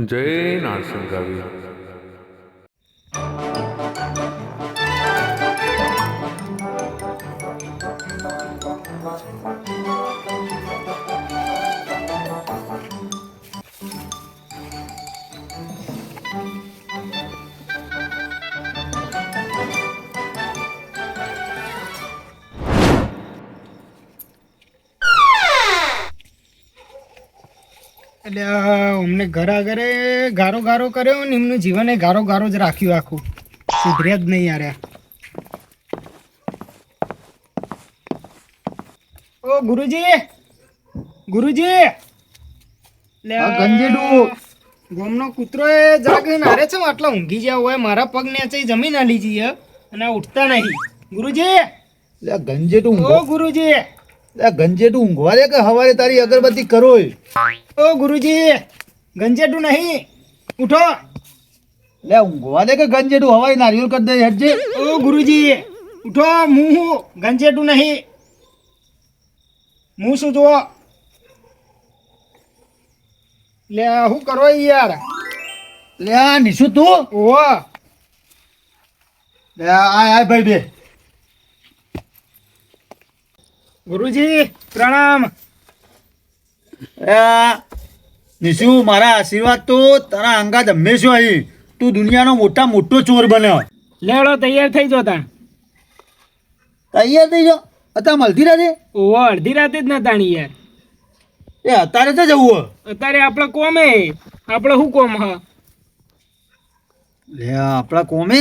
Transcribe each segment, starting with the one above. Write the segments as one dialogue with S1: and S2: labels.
S1: જય નારસંગાવી
S2: એટલે અમને ઘર આગળ ગારો ગારો કર્યો ને એમનું જીવન એ ગારો ગારો જ રાખ્યું આખું. સુધરે જ નહીં યાર. ઓ ગુરુજી ગુરુજી.
S3: ગંજેડું.
S2: ગોમનો કૂતરો એ જાગીને હારે છે આટલા ઊંઘી ગયા હોય મારા પગ ને જમીન આલી જઈએ અને ઉઠતા નહીં. ગુરુજી.
S3: લે ગંજેટું
S2: ઓ ગુરુજી.
S3: ગંજેટું ઊંઘવા દે કે હવારે તારી અગરબત્તી કરો
S2: ઓ ગુરુજી ગંજેટું નહીં. ઉઠો.
S3: લે ઊંઘવા દે કે ગંજેટું હવારે નારિયેળ કરી દે હેડજે.
S2: ઓ ગુરુજી ઉઠો. હું હું? ગંજેટું નહીં. હું શું જુઓ? લે શું કરો યાર?
S3: લે નિશુ તું?
S2: ઓ
S3: લે આ આય ભાઈ બે.
S2: ગુરુજી પ્રણામ.
S3: નિશુ મારા આશીર્વાદ તો તારા અંગાત હંમેશા અહીં તું દુનિયાનો મોટા મોટો ચોર બન્યો.
S2: લેડો તૈયાર થઈ જો તાણ
S3: તૈયાર થઈ જાઓ અત્યારે અડધી રાતે?
S2: ઓહો અડધી રાતે જ ના તાણી યાર.
S3: એ અત્યારે તો જવું
S2: અત્યારે આપણે કોમે. આપણે શું કોમ હા?
S3: લે આપણા કોમે?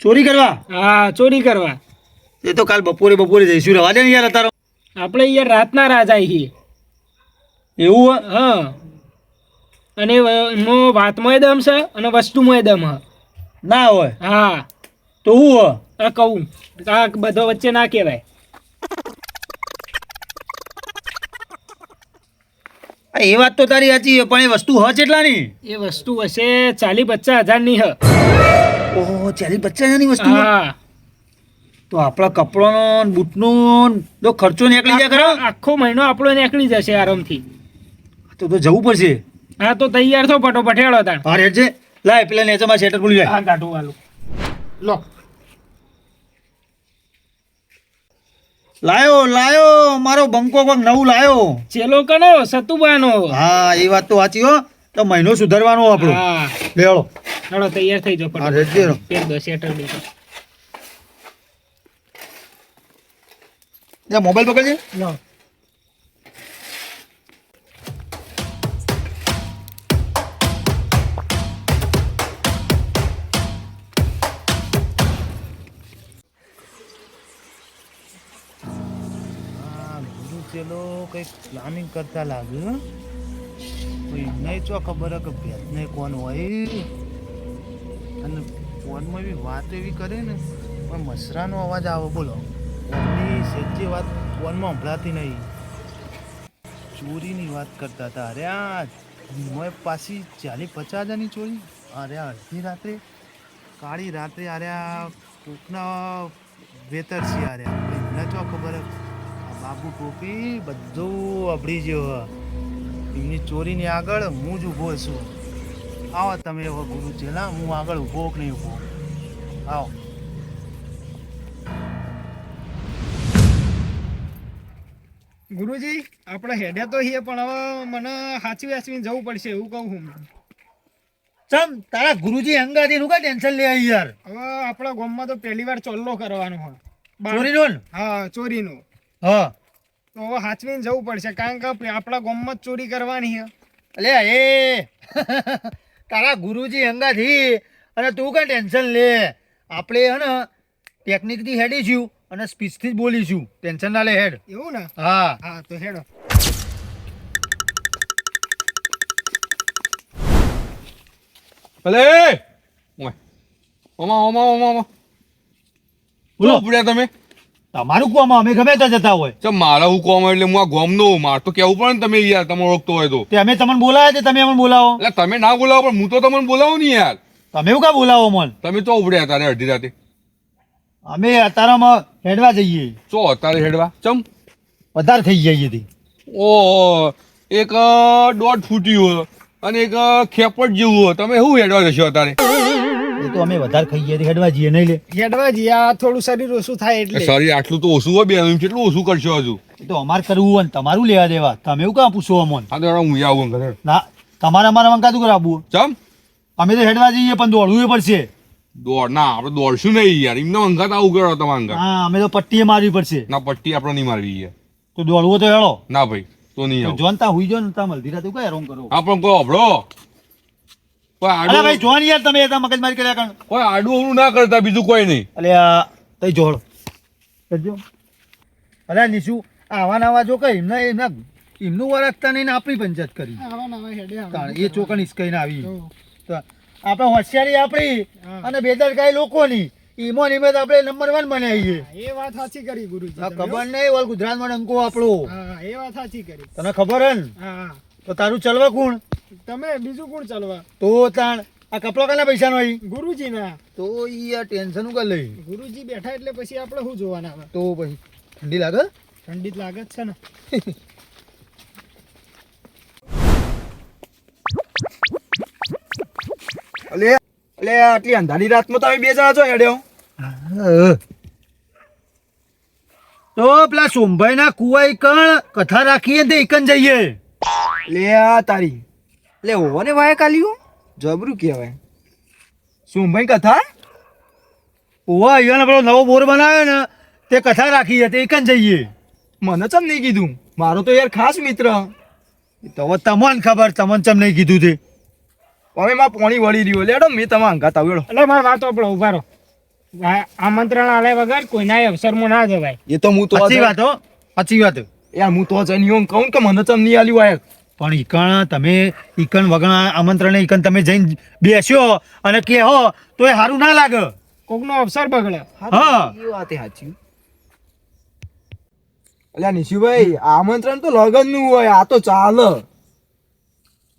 S3: ચોરી કરવા?
S2: હા ચોરી કરવા.
S3: એ તો કાલ બપોરે બપોરે જઈશું રવા દે ને યાર અતારો
S2: આપણે યાર રાતના રાજા છીએ
S3: એવું
S2: હા? અને એમનો વાતમાંય દમ છે અને વસ્તુમાંય દમ હ.
S3: ના હોય.
S2: હા.
S3: તો હું હોય
S2: આ કહું. આ બધો વચ્ચે ના કહેવાય.
S3: આ એ વાત તો તારી સાચી પણ એ વસ્તુ હ કેટલાની
S2: એ વસ્તુ હશે ચાલી પચાસ હજારની હ.
S3: ઓહો ચાલી પચાસ હજારની વસ્તુ
S2: હા.
S3: તો આપણા કપડાનો બૂટનો તો ખર્ચો નીકળી જાય ખરો?
S2: આખો- મહિનો આપણો નીકળી જશે આરામથી.
S3: તો તો જવું પડશે.
S2: હા તો તૈયાર થો ફટોફટ હેળો તાણ.
S3: અરે છે. લાય પેલા નેચામાં શેટર ખુલી જાય.
S2: હા કાઢું વાલું. લો.
S3: લાયો લાયો મારો બંકો કોક નવું લાયો.
S2: ચેલો કનો સતુબાનો.
S3: હા એ વાત તો વાંચી હો. તો મહિનો સુધારવાનો આપણો.
S2: હા.
S3: લેવડો
S2: હેળો તૈયાર થઈ જાઓ
S3: હા
S2: ફટોફટ
S3: છે
S2: દો શેટર બીજો
S3: મોબાઈલ પકડજે. ના ચેલો કંઈક પ્લાનિંગ કરતા લાગ્યું કોઈ નહીં ચો ખબર હે કે ભેદ નહીં કોણ હોય. અને ફોનમાં એવી વાત એવી કરે ને પણ મસરાનો અવાજ આવે બોલો. ફોનની સચ્ચી વાત, ફોનમાં સંભળાતી નહીં. ચોરીની વાત કરતા હતા. અરે આ મોય પાછી ચાલી પચાસ હજારની ચોરી? અરે અડધી રાત્રે? કાળી રાત્રે અરે આ કોકના વેતર છે અરે. એમને તો ખબર. બાબુ ટોપી બધું અભડી ગયો એમની ચોરીની આગળ હું જ ઊભો છું. આવો તમે ગુરુ ચેલા હું આગળ ઊભો કે નહીં ઊભો? આવો.
S2: ગુરુજી આપણે હેડ્યા તો છીએ પણ હવે મને હાચવી હાચવીને જવું પડશે એવું કહું હું.
S3: ચમ તારા ગુરુજી અંગાથી નું ટેન્શન લે યાર?
S2: હવે આપણા ગામમાં તો પહેલી વાર ચોલ્લો કરવાનો હોય. બાર-
S3: ચોરી નો?
S2: હા ચોરીનું.
S3: હા.
S2: તો હવે હાચવીને જવું પડશે કારણ કે આપણા ગામમાં જ ચોરી કરવાની છે.
S3: અલે એ. તારા ગુરુજી અંગાથી અને તું કઈ ટેન્શન લે. આપણે હે ને ટેકનિકથી હેડીશું અને સ્પીચથી જ બોલીશું. ટેન્શન ના લે હેડ.
S2: એવું ને?
S3: હા.
S2: હા તો હેડો.
S1: ભલે. ઓમા ઓમા ઓમા ઓમા.
S3: બોલો.
S1: પડ્યા તમે?
S3: તમારું કોમ અમે ગમે ત્યાં જતા હોય.
S1: તો મારા હું કોમ એટલે હું આ ગોમનો માર તો કેવું પણ તમે યાર તમે ઓળખતો હોય તો.
S3: તે અમે તમને બોલાવ્યા છે તમે અમને બોલાવો.
S1: એટલે તમે ના બોલાવો પણ હું તો તમને બોલાવું નહીં યાર.
S3: તમે એવું કા બોલાવો મન
S1: તમે તો ઉભડ્યા તારે અડધી રાતે.
S3: અમે અતારામાં હેડવા જઈએ.
S1: ચો અત્યારે હેડવા? ચમ?
S3: વધારે થઈ જઈએ તે
S1: ઓ એક દોઢ ફૂટી હોય અને એક ખેપટ જેવું હોય. તમે શું હેડવા જશો અત્યારે
S3: એ તો અમે વધારે ખાઈ જઈએ હેડવા જઈએ નહીં લે.
S2: હેડવા જઈએ આ થોડું શરીર ઓછું થાય એટલે.
S1: સોરી આટલું તો ઓછું હોય બે એમ કેટલું ઓછું કરશો હજુ?
S3: એ તો અમારે કરવું હોય ને તમારું લેવા દેવા. તમે એવું કાં પૂછો અમોન.
S1: હા તો હું આવું ઘરે.
S3: ના તમારે અમારે મંગાતું કરાવવું
S1: ચમ?
S3: અમે તો હેડવા જઈએ પણ દોડવું પડશે.
S1: દોડ ના આપણે દોડશું નહીં યાર. એમને તો આવું કરો તમારા અંગાત
S3: હા અમે તો પટ્ટીએ મારવી પડશે.
S1: ના પટ્ટી આપણે નહીં મારવી યાર.
S3: તો દોડવો તો હેળો.
S1: ના ભાઈ તો નહીં આવું.
S3: જોનતા હુઈ જો ને તા મલધી રાતે કઈ રોંગ કરો?
S1: આપણે કો અભળો કોઈ
S3: અરે ભાઈ જોન યાર તમે એ મગજમારી કર્યા કણ
S1: કોઈ આડું અવળું ના કરતા બીજું કોઈ નહીં.
S3: અલે આ તઈ જોડ. કરજો. અરે નીશુ આવા નવા જો કઈ એમને એમના એમનું વરસતા નહીં આપણી પંચાયત કરી.
S2: આવા નવા હેડે આવા.
S3: તાણ એ ચોકન ઈસકાઈને આવી. આપણે હોશિયારી આપણી. અને બેદરકારી લોકોની. ઈમો નિમેત આપણે નંબર વન બનાવીએ
S2: એ વાત સાચી કરી ગુરુજી
S3: ખબર નહીં ઓલ ગુજરાતમાં ડંકો આપણો.
S2: એ વાત સાચી કરી.
S3: તને ખબર હે ને? તો તારું ચલવા કોણ?
S2: તમે બીજું કોણ ચાલવા?
S3: તો તાણ આ કપડો કના પૈસાનો ઈ?
S2: ગુરુજી ના
S3: તો ઈ આ ટેન્શન ઉકા લઈ?
S2: ગુરુજી બેઠા એટલે પછી આપણે શું જોવાના
S3: તો પછી ઠંડી લાગે?
S2: ઠંડી લાગે જ છે ને.
S4: અલે અલે આટલી અંધારી રાતમાં તમે બે જણા છો હેડ્યો
S3: તો પેલા સોમભાઈ ના કુવાઈ કણ કથા રાખીએ તે એકન જઈએ.
S4: લે આ તારી. લે ઓને વાય કાલ્યું. જબરું કહેવાય. સોમભાઈ કથા?
S3: ઓવા અહીંયા પેલો નવો બોર બનાવ્યો ને તે કથા રાખીએ તે એકન જઈએ.
S4: મને ચમ નહીં કીધું? મારો તો યાર ખાસ મિત્ર.
S3: તો તમને ખબર તમને ચમ નહીં કીધું તે?
S4: હવે માં પાણી વળી રહ્યું. લેડો મેં તમે અંગાત આવ્યો
S2: એટલે મારી વાત આપણો ઊભા રહો. આમંત્રણ આલે વગર કોઈના અવસરમાં ના જવાય.
S4: એ તો હું તો
S3: સાચી વાત હો સાચી વાત.
S4: યાર હું તો જઈને એવું કહું કે મને ચમ નહીં આલ્યું આયક.
S3: પણ ઈકણ તમે ઈકણ વગણ આમંત્રણ ઈકણ તમે જઈને બેસ્યો અને કે હો તો એ સારું ના લાગે.
S2: કોકનો અવસર બગડે.
S3: હા.
S4: એ વાત સાચી. અલ્યા નિશુભાઈ આમંત્રણ તો લગનનું હોય આ તો ચાલે.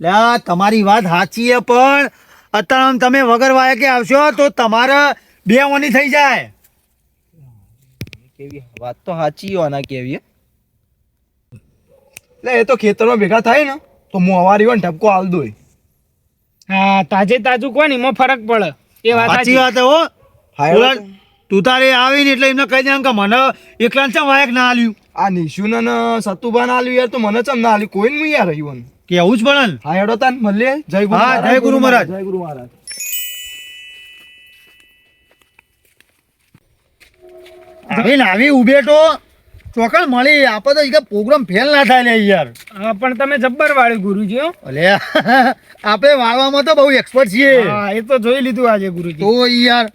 S3: લે તમારી વાત સાચી છે પણ અત્યારે તમે વગર વાયકે આવશો તો તમારે બે ઓની થઈ જાય.
S4: કેવી વાત તો સાચી હોના કેવી એટલે એ તો ખેતરમાં ભેગા થાય ને તો હું અવારી હોય ને ઠપકો હાલ દોય.
S2: હા તાજે તાજું કોણ એમાં ફરક પડે. એ વાત
S3: સાચી વાત હો તું તારે આવીને એટલે એમને કહી દે કે મને એકલા ચમ વાયક ના હાલ્યું
S4: આ નિશુને ને સતુભા ના આલ્યું યાર તો મને ચમ ના હાલ્યું કોઈ નહીં યાર રહ્યું
S3: કે આવું જ પડે
S4: હા હેડો તાન મળીએ. જય ગુરુ
S3: હા,
S4: મહારાજ,
S3: જય ગુરુ મહારાજ.
S4: જય ગુરુ મહારાજ.
S3: આવી ઉભે તો ચોકડ મળી. આપણે તો ઈ પ્રોગ્રામ ફેલ ના થાય લે યાર.
S2: હા, પણ તમે જબ્બર વાળી ગુરુજી હો.
S3: અલે આપણે વાળવામાં તો બહુ એક્સપર્ટ છીએ.
S2: હા એ તો જોઈ લીધું આજે ગુરુજી.
S3: તો યાર.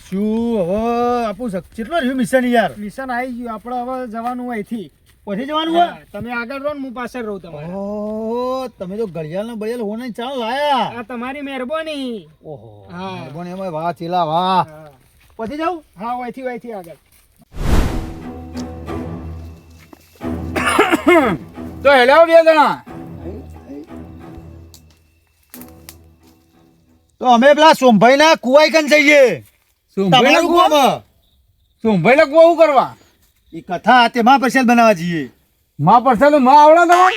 S3: શું હવે આપણું કેટલો રહ્યું મિશન યાર?
S2: મિશન આવી ગયું. આપણે હવે જવાનું હોય અહીંથી
S3: પછી જવાનું હોય?
S2: તમે આગળ રહો ને હું પાછળ રહું તમારે.
S3: ઓહો તમે તો ઘડિયાળ ને બળિયાળ હોને ચાલ લાયા.
S2: આ તમારી મહેરબાની.
S3: ઓહો
S2: હા.
S3: મહેરબાની એમાં વાહ ચીલા વાહ. પછી જાઉં?
S2: હા વાયથી વાયથી આગળ.
S4: તો હેલાવ બે જણા.
S3: તો અમે પેલા સોમભાઈ ના કુવાઈ કન જઈએ. તમારું કુવામાં?
S4: સોમભાઈ ના કુવા કરવા?
S3: એ કથા તેમાં પ્રસાદ બનાવવા જઈએ.
S4: માં પરસેલ તો માં આવડે તમારે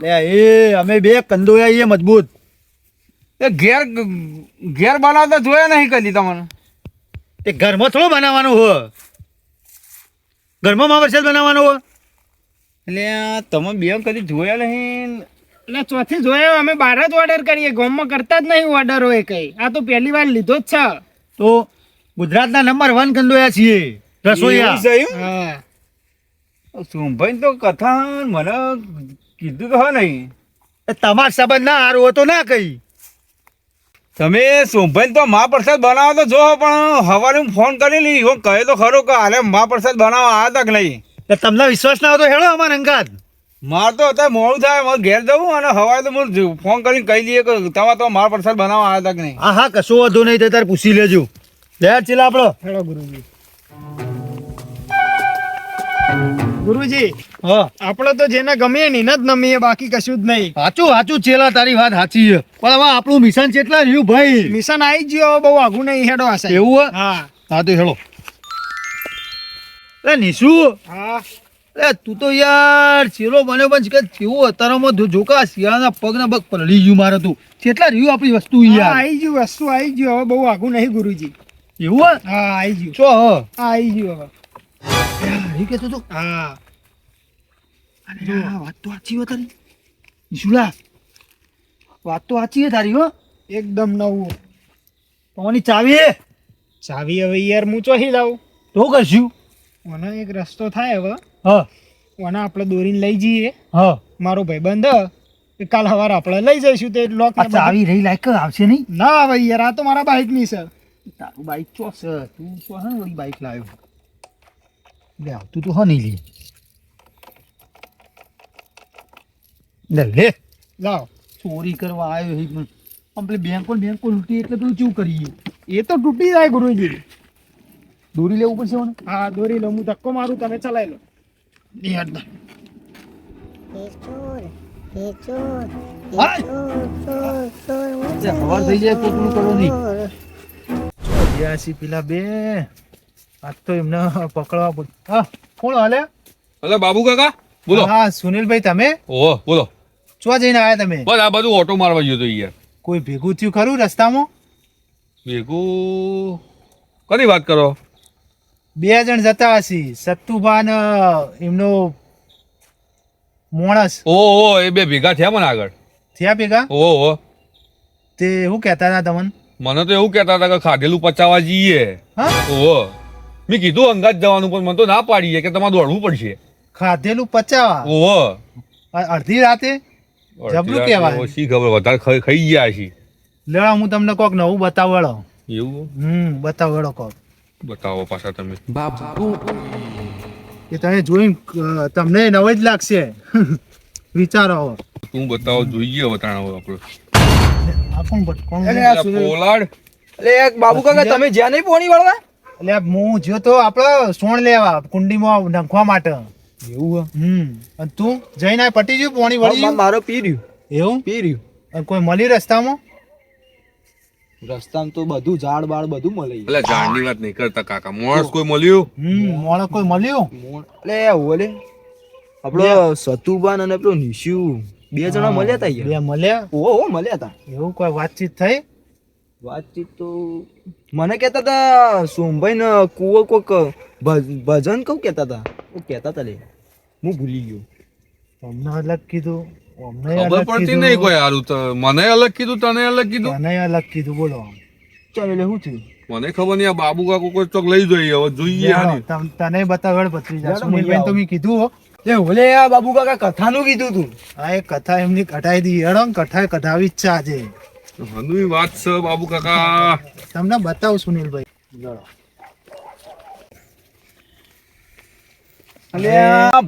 S3: લે એ અમે બે કંદોયા એ મજબૂત.
S4: એ ઘેર ઘેર બનાવતા જોયા નહીં કદી તમને.
S3: તે ઘરમાં થોડું બનાવવાનું હો. ઘરમાં માં પ્રસાદ બનાવવાનો હો.
S4: એટલે તમે બે કદી જોયા નહીં.
S2: એટલે ચોથી જોયો અમે બહાર જ ઓર્ડર કરીએ. ગામમાં કરતા જ નહીં ઓર્ડર હોય કંઈ. આ તો પહેલી વાર લીધો જ છે.
S3: તો ગુજરાતના નંબર વન કંદોયા છીએ. રસોઈયા
S2: હા.
S4: તો કથા મને કીધું તો હા નહીં.
S3: એ તમાર સંબંધ ના હારું હતો ના કઈ
S4: તમે સોમભાઈ તો મહાપ્રસાદ બનાવો તો જો પણ હવારે હું ફોન કરી લઈ. હું કહે તો ખરો કે હાલે મહાપ્રસાદ બનાવવા આવ્યા તક નહીં.
S3: તમને વિશ્વાસ ના હતો તો હેડો અમારે અંગાત.
S4: મારે તો અત્યારે મોડું થાય મારે ઘેર જવું અને હવારે તો હું ફોન કરીને કહી દઈએ કે તમે તો મારા પ્રસાદ બનાવવા આવ્યા તક નહીં.
S3: હા હા કશું વધુ નહીં તો તારે પૂછી લેજો. લે ચીલા આપણો
S2: હેલો ગુરુજી. ગુરુજી
S3: હા.
S2: આપણે તો જેને ગમીએ એને જ નમીએ બાકી કશું જ નહીં.
S3: સાચું સાચું છેલા તારી વાત સાચી છે. પણ હવે આપણું મિશન કેટલા રહ્યું ભાઈ?
S2: મિશન આવી ગયો બહુ આઘું નહીં હેડો સાહેબ.
S3: એવું હા?
S2: હા.
S3: તો હેડો. એ નિશુ
S2: હા.
S5: અરે તું તો યાર ચેલો બન્યો પણ કે કેવું અત્યારમાં જોકા શિયાળાના પગના પગ પલળી ગયું મારે તું. કેટલા રહ્યું આપણી વસ્તુ યાર?
S2: આવી ગયું વસ્તુ આવી ગયું હવે બહુ આગું નહીં ગુરુજી.
S5: એવું હા?
S2: આવી ગયું.
S5: ચો હા?
S2: આવી ગયું હવે.
S5: એ કહેતો તો
S2: હા
S5: અરે આ વાત તો સાચી હો તારી ઈશુલા વાત તો સાચી હે તારી હો
S2: એકદમ નવું
S5: તમારી ચાવી
S2: ચાવી હવે યાર હું ચોહી લાવું
S5: તો કરશું
S2: મને એક રસ્તો થાય હવે
S5: હા
S2: ઓને આપણે દોરીને લઈ જઈએ
S5: હા
S2: મારો ભાઈબંધ કાલ સવારે આપણે લઈ જઈશું તે લોક
S5: ચાવી રહી લાયક આવશે નહીં
S2: ના ભાઈ યાર આ તો મારા બાઈકની છે
S5: તારું બાઈક ચો છે તું ચો હે ને બાઈક લાવ્યો લે આવતું તો હ લે. લે લે.
S2: લાવ.
S5: ચોરી કરવા આવ્યો છે પણ. આમ બેંકો બેંકો લૂંટી એટલે પેલું કેવું કરીએ?
S2: એ તો તૂટી જાય ગુરુજી.
S5: દોરી લેવું પડશે મને?
S2: હા દોરી લો હું ધક્કો મારું તમે ચલાવી લો.
S5: જે સવાર થઈ જાય તો પેલું કરો નહીં ચોર્યાસી પેલા બે. આજ તો એમને પકડવા પડ હા કોણ હાલે?
S1: અલે બાબુ કાકા બોલો.
S5: હા સુનિલભાઈ તમે?
S1: ઓહો બોલો.
S5: ચો જઈને આવ્યા તમે?
S1: બસ આ બધું ઓટો મારવા ગયો તો યાર.
S5: કોઈ ભેગું થયું ખરું રસ્તામાં?
S1: ભેગું કની વાત કરો?
S5: બે જણ જતા હશી સત્તુભા ને એમનો મોણસ.
S1: ઓહો એ બે ભેગા થયા મને આગળ.
S5: થયા ભેગા?
S1: ઓહો.
S5: તે શું કહેતા હતા તમને?
S1: મને તો એવું કહેતા હતા કે ખાધેલું પચાવવા જઈએ.
S5: હા?
S1: ઓહો. મેં કીધું અંગાત જવાનું પણ મને તો ના પાડીએ કે તમારે દોડવું પડશે.
S5: ખાધેલું પચાવા?
S1: ઓહો.
S5: અડધી રાતે? જબરું કહેવાય.
S1: ઓછી ખબર વધારે ખાઈ- ગયા છે.
S5: લેવા હું તમને કોક નવું બતાવડો.
S1: એવું?
S5: હમ બતાવડો કોક.
S1: બતાવો પાછા તમે.
S5: એ તમે જોઈ તમને નવે જ લાગશે. વિચારો હવે.
S1: તું બતાવો જોઈએ બતાવો આપણે.
S5: આ કોણ બત- કોણ
S1: પેલા પોલાડ
S5: બાબુ કાકા તમે જ્યાં નહીં પોણી વાળવા? એટલે હું જ્યો તો આપણે સોણ લેવા કુંડીમાં નાખવા માટે.
S6: એવું
S5: હમ. અને તું જઈને આ પટી ગયું પોણી વળી ગયું?
S6: મારો પી રહ્યું.
S5: એવું?
S6: પી રહ્યું.
S5: અને કોઈ મળી રસ્તામાં?
S6: રસ્તામાં તો બધું ઝાડ બાળ બધું મળે
S1: એટલે ઝાડની વાત નહીં કરતા કાકા. મોણસ કોઈ મળ્યું?
S5: હમ મોણસ કોઈ મળ્યું?
S6: એટલે ઓલે આપણો સતુબાન અને પેલો નિશુ બે જણા મળ્યા હતા
S5: બે મળ્યા
S6: ઓ ઓ મળ્યા તા.
S5: એવું કોઈ વાતચીત થઈ?
S6: વાતચીત તો મને કહેતા હતા સોમભાઈ ને કુવો કોક ભજન કઉ કહેતા હતા હું કહેતા હતા લે હું ભૂલી ગયો.
S5: અમને અલગ કીધું અમને
S1: ખબર પડતી નહીં કોઈ હારું તો. મને અલગ કીધું તને અલગ કીધું?
S5: મને અલગ કીધું બોલો.
S6: ચાલ એટલે શું થયું?
S1: મને ખબર નહીં આ બાબુ કાકુ કોઈ ચોક લઈ જોઈએ હવે જોઈએ
S5: તને બતાવડ પતરી
S6: જાય
S5: સુનિલભાઈ તો મેં કીધું હો?
S6: એ ઓલે આ બાબુ કાકા કથાનું કીધું તું.
S5: આ એક કથા એમની કઢાઈ દી. હેડો કથા કઢાવી જ છે આજે.
S1: હનુની વાત છે બાબુ કાકા.
S5: તમને બતાવું સુનિલભાઈ.
S4: અલે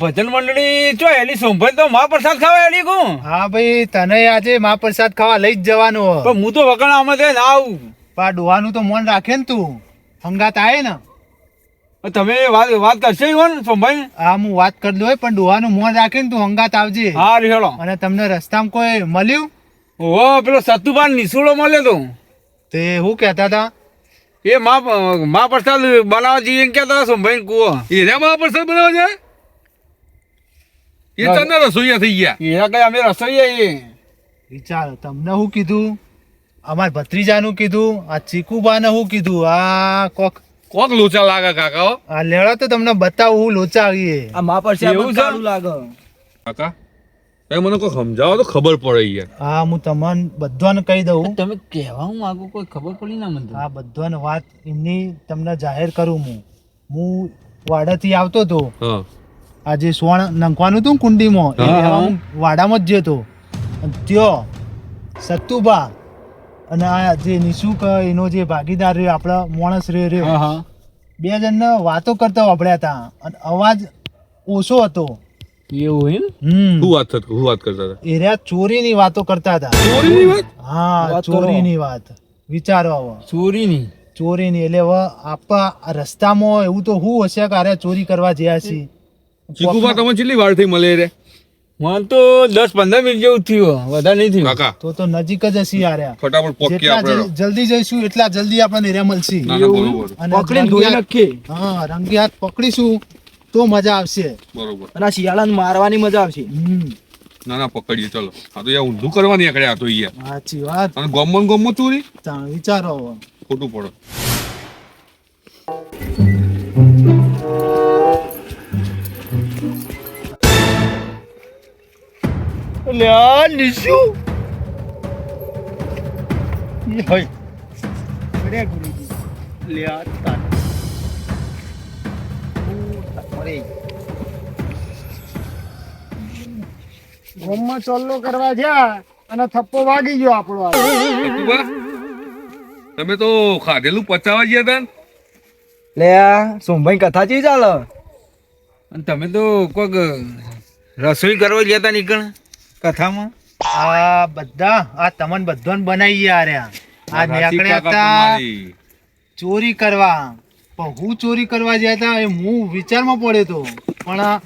S4: ભજન મંડળી ચો એલી સંભળ તો મહાપ્રસાદ ખાવા એલી કું
S5: હા ભાઈ તને આજે મહાપ્રસાદ ખાવા લઈ જ જવાનું. હો
S4: પણ હું તો વગણ આમાં તે ના આવું
S5: પા ડોવાનું તો મન રાખે ને તું. હંગાત આય ને.
S4: તમે વાત વાત કરશે ઈવન કોણ સોમભાઈ?
S5: હા હું વાત કરી દઉં પણ ડોહાનું મન રાખે ને તું હંગાત આવજે.
S4: હા રિહાડો
S5: અને તમને રસ્તામાં કોઈ મળ્યું?
S4: ઓહો પેલો સતુભાન નિસુડો મળ્યો તો.
S5: તે હું કહેતા હતા?
S4: એ મા મહાપ્રસાદ બનાવવા જઈએ એમ કહેતા હતા સોમભાઈ કુવો.
S1: એ મા પ્રસાદ બનાવે જાય? એ તને રસોઈયા થઈ ગયા.
S4: એના કઈ અમે રસોઈ આવીએ
S5: વિચાર તમને શું કીધું? અમાર ભત્રીજાનું કીધું આ ચીકુબાને શું કીધું આ કોક
S1: કોક લોચા લાગે કાકા હો.
S5: આ લેડા તો તમને બતાવું લોચા આવીએ.
S6: આ મા પર
S4: એવું
S6: સારું લાગે.
S1: કાકા? એ મને કોઈ સમજાવો તો ખબર પડે યાર.
S5: હા હું તમને બધાને કહી દઉં.
S4: તમે કહેવા માંગો કોઈ ખબર પડી ના મને
S5: હા બધાને વાત એમની તમને જાહેર કરું હું. હું વાડાથી આવતો હતો.
S1: આજે
S5: આ જે સોણ નાખવાનું હતું કુંડીમાં એ
S4: હા,
S5: વાડામાં જ જતો. ત્યો સત્તુભા અને આ જે નિશુક એનો જે ભાગીદાર રહ્યો આપણા માણસ રહ્યો રહ્યો. બે જણને વાતો કરતા વાપર્યા હતા. અને અવાજ ઓછો હતો.
S4: એવું એમ?
S1: શું વાત થતી શું વાત કરતા હતા?
S5: એ રહ્યા ચોરીની વાતો કરતા હતા.
S1: ચોરીની વાત?
S5: હા. ચોરીની વાત. વિચારો હવે
S4: ચોરીની?
S5: ચોરીની. એટલે હવે આપા રસ્તામાં એવું તો શું હશે કે અરે ચોરી કરવા જ્યાં છે
S1: ચીકુબા તમે કેટલી વાર થઈ મળે રે?
S4: મને તો દસ પંદર મિનિટ જેવું થયું. વધારે નહીં થયું.
S1: કાકા.
S5: તો તો નજીક જ હશે યાર
S1: ફટાફટ પોકી આપણે
S5: જલ્દી જઈશું એટલા જલ્દી આપણને રે મળશે. અને
S6: પકડીને ધોઈ નક્કી
S5: હા રંગી હાથ પકડીશું. તો મજા આવશે.
S1: બરોબર.
S6: અને શિયાળાને મારવાની મજા આવશે.
S1: ના ના પકડીએ ચલો. આ તો યાર ઊંધું કરવાની આકડે આ તો યાર.
S5: સાચી વાત.
S1: અને ગોમન ગોમમાં ચોરી
S5: તાણ વિચારો
S1: ખોટું પડો.
S2: લ્યા નિશુ ઈ હોય લ્યા તાન ગોમમાં ચોલ્લો કરવા જ્યા અને થપ્પો વાગી ગયો આપણો
S1: તમે તો ખાધેલું પચાવા ગયા હતા
S6: લે આ સોમભાઈ કથા ચી ચાલો.
S3: અને તમે તો કોઈક રસોઈ કરવા ગયા હતા નીકળ કથામાં?
S5: આ બધા આ તમને બધાને બનાવી ગયા આ. નીકળ્યા
S1: કાકા
S5: હતા ચોરી કરવા. પણ હું ચોરી કરવા ગયા હતા એ હું વિચારમાં પડ્યો તો. પણ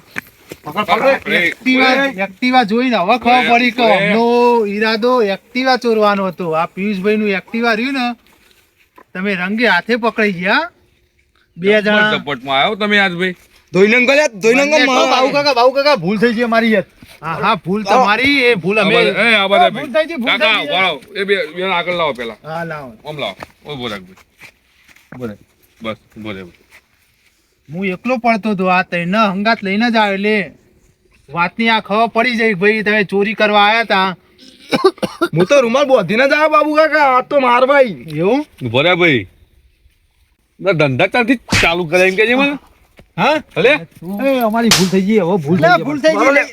S5: એક્ટિવા એક્ટિવા જોઈને હવે ખબર પડી કે અમનો ઈરાદો એક્ટિવા ચોરવાનો હતો. આ પિયુષભાઈ નું એક્ટિવા રહ્યું ને તમે રંગે હાથે પકડી ગયા. બે જણા.
S1: આવ્યો તમે આજ ભાઈ?
S6: ધોઈનંગ લે ધોઈનંગ
S5: બંને કાકા બાબુ કાકા ભૂલ થઈ છે મારી યાર. હા હા ભૂલ તમારી એ ભૂલ અમે
S1: એ, આ બધા
S2: ભૂલ. થઈ ગઈ, ભૂલ
S1: કાકા,
S2: થઈ
S1: વાળો. એ બે આગળ લાવો પેલા
S5: હા લાવો.
S1: લાવો. ભાઈ. બસ બોલે
S5: હું એકલો પડતો હતો આ તઈને હંગાત લઈને જ આવ્યો એટલે વાતની આ ખબર પડી જાય ભાઈ તમે ચોરી કરવા આવ્યા હતા
S6: હું તો રૂમાલ બોધીને જ આવ્યો બાબુ કાકા આ તો માર ભાઈ
S5: એવું
S1: બોલે ભાઈ. ધંધા ચાલથી ચાલુ કરે એમ કે છે મને.
S3: હા?
S1: ભલે
S3: અમારી ભૂલ થઈ ગઈ હવે ભૂલ
S2: લે, ભૂલ થઈ ગઈ.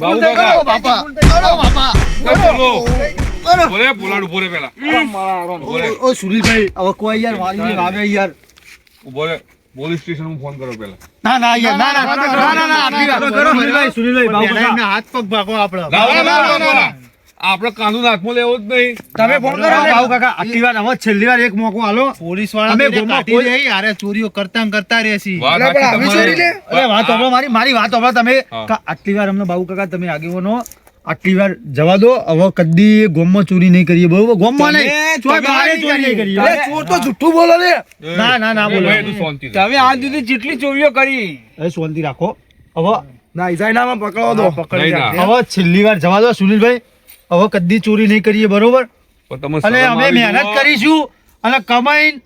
S1: બાબુ કાકા.
S2: બાપા. ચલો, બાપા.
S1: બોલો. ઊભો રહે પેલા.
S3: ઓ સુનિલભાઈ હવે કોઈ યાર વાલી વાવે યાર.
S1: ઊભો. પોલીસ સ્ટેશન હું ફોન કરો પેલા
S5: ના ના યાર ના ના ના ના ના
S3: સુનિલભાઈ સુનિલભાઈ
S5: પણ હાથ પગ ભાગો આપણો
S1: આપડે કાનૂન હાથમાં લેવો જ નહીં
S3: તમે ફોન કરો બાબુ કાકા આટલી વાર હવે છેલ્લી વાર એક મોકો આલો
S5: પોલીસવાળા
S3: અમે ગોમા કોઈ-
S5: નહીં યાર ચોરીઓ કરતા કરતા રહેશી
S1: વાત
S3: અરે વાત સાંભળો મારી મારી વાત સાંભળો તમે આટલી વાર અમને બાબુ કાકા તમે આગેવાનો આટલી વાર જવા દો. હવે કદી ગોમમાં ચોરી નહીં કરીએ. બરોબર? ગોમમાં નહીં. ચોરી નહીં કરીએ.
S6: અરે ચોર તો જુઠ્ઠું બોલો ને
S3: ના, ના, ના, બોલો. તમે આજ સુધી જેટલી ચોરીઓ કરી. એ શાંતિ રાખો. હવે
S6: ના ઇઝાઈનામાં પકડો દો.
S3: હવે છેલ્લી વાર જવા દો સુનિલભાઈ. હવે કદી ચોરી નહીં કરીએ બરોબર? અને અમે મહેનત કરીશું અને કમાઈને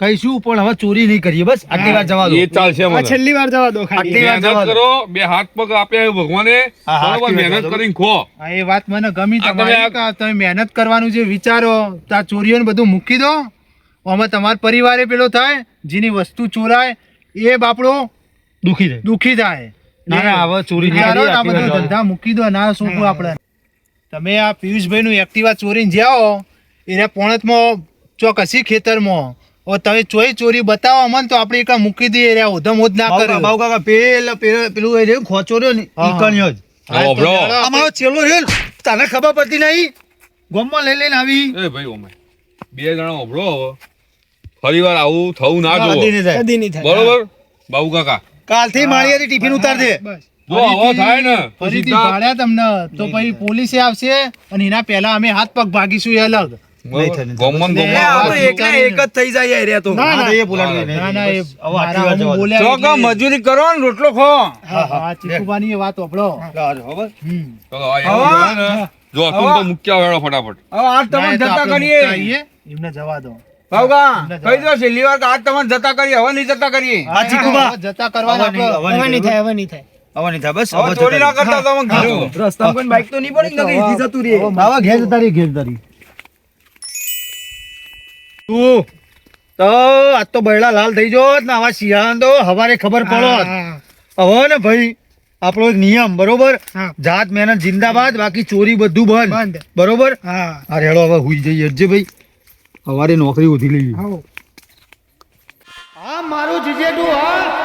S3: કહીશું પણ હવે ચોરી નહીં કરીએ. બસ આટલી વાર જવા દો.
S1: એ ચાલશે
S2: આ
S1: મને
S2: છેલ્લી વાર જવા દો
S3: આટલી વાર જવા દો.
S1: કરો બે હાથ પગ આપ્યા ભગવાને. બરોબર મહેનત કરીને ખો.
S5: એ વાત મને ગમી. તમારી તમે મહેનત કરવાનું જે વિચારો તો આ ચોરીઓને બધું મૂકી દો. આમાં તમારા પરિવારે પેલો થાય જેની વસ્તુ ચોરાય એ બાપડો
S3: દુખી થાય
S5: દુખી થાય
S3: ના ના હવે ચોરી
S5: આ બધો ધંધા મૂકી દો ના શું આપણે. તમે આ પિયુષભાઈ નું એક્ટિવા ચોરીને જાઓ એને પોણતમાં ચોકસી ખેતરમાં. ઓ તમે ચોરી ચોરી બતાવો અમને તો આપણે એક મૂકી દઈએ રહ્યા ઉધમ ઉધ ના કરે
S3: કાકા, કાકા, પેલા- પેલા- પેલું એ રહ્યું ખોચોર્યો ને,
S5: હા,
S3: ઈ
S5: હા.
S3: કણ્યો જ. અમારો ચેલો રહ્યો તને ખબર પડતી નહીં? ગોમમાં લઈ લઈને આવી.
S1: એ ભાઈ ઓમે. બે જણા ઓભળો ફરી વાર આવું થવું ના
S3: કદી
S1: જોવો
S3: નહીં થાય.
S2: કદી નહીં થાય.
S1: બરોબર બાબુ કાકા.
S3: કાલથી માળિયાથી ટિફિન ઉતાર દે
S5: બસ.
S1: જો આવો થાય ને તો
S5: ફરીથી ભાડ્યા તમને. તો પછી પોલીસે આવશે અને એના પહેલા અમે હાથ પગ ભાગીશું એ અલગ.
S3: મજૂરી કરો ને રોટલો ખો.
S5: હા, હા, ચીકુબાની વાત.
S1: જો તો વેળો ફટાફટ.
S3: હવે આજ જતા કરીએ.
S5: એમને જવા દો.
S3: બાબુકા, કહી દો છેલ્લી વાર આજ તમને જતા કરીએ હવે નહીં જતા કરીએ.
S5: હા,
S3: ચીકુબા.
S5: જતા કરવા
S3: હવે નહીં,
S5: આપણે.
S2: હવે નહીં થાય હવે નહીં થાય.
S3: હવે નહીં બસ. હવે ચોરી ના કરતા તો અમે
S6: કોઈ બાઈક તો નહીં પડી ને જતું રહે.
S3: હવે ઘેર જતા ઘેર જતા તું તો આજ તો બૈડા લાલ થઈ જો ને આવા શિયાળા તો હવારે ખબર પડો
S2: હા,
S3: હવે ને ભાઈ આપણો એક નિયમ બરોબર? જાત મહેનત જિંદાબાદ બાકી ચોરી બધું બંધ. બરોબર?
S2: હા.
S3: રેડો હવે હુઈ જઈએ. અજય ભાઈ. હવારે નોકરી ઉધી લેવી
S2: હા મારું જીજેડું હા.